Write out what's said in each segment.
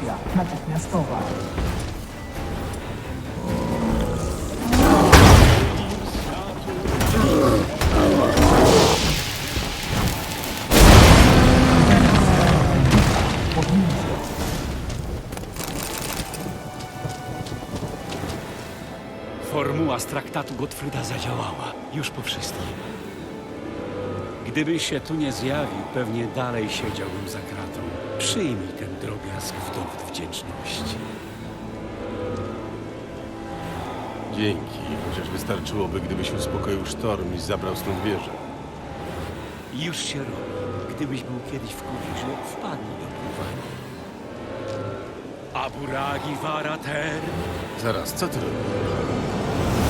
Akcja natychmiastowa. Formuła z traktatu Gottfrieda zadziałała. Już po wszystkim. Gdybyś się tu nie zjawił, pewnie dalej siedziałbym za kratą. Przyjmij ten drobiazg w dowód wdzięczności. Dzięki, chociaż wystarczyłoby, gdybyś uspokoił sztorm i zabrał stąd wieżę. Już się robi. Gdybyś był kiedyś w kurierze, wpadnij do pływania. Aburagi Varater. Zaraz, co ty robisz?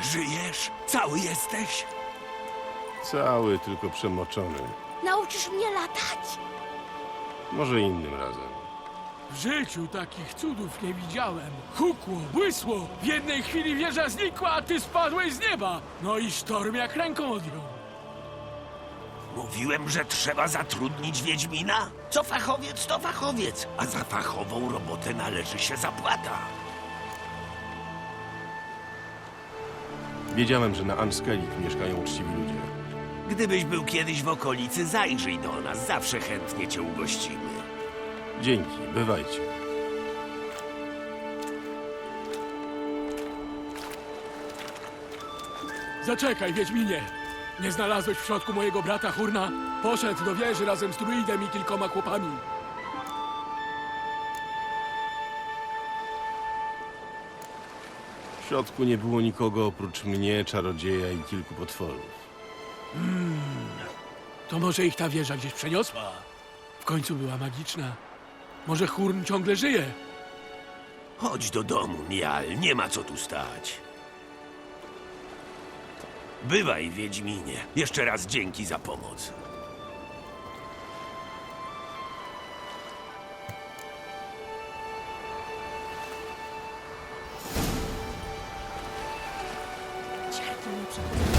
Żyjesz? Cały jesteś? Cały, tylko przemoczony. Nauczysz mnie latać? Może innym razem. W życiu takich cudów nie widziałem. Hukło, błysło, w jednej chwili wieża znikła, a ty spadłeś z nieba. No i sztorm jak ręką odjął. Mówiłem, że trzeba zatrudnić Wiedźmina? Co fachowiec, to fachowiec, a za fachową robotę należy się zapłata. Wiedziałem, że na Anskelik mieszkają uczciwi ludzie. Gdybyś był kiedyś w okolicy, zajrzyj do nas, zawsze chętnie cię ugościmy. Dzięki, bywajcie. Zaczekaj, Wiedźminie. Nie znalazłeś w środku mojego brata Hurna? Poszedł do wieży razem z druidem i kilkoma chłopami. W środku nie było nikogo oprócz mnie, czarodzieja i kilku potworów. To może ich ta wieża gdzieś przeniosła? W końcu była magiczna. Może Hurn ciągle żyje? Chodź do domu, Mial, nie ma co tu stać. Bywaj, Wiedźminie. Jeszcze raz dzięki za pomoc. przechodzenia.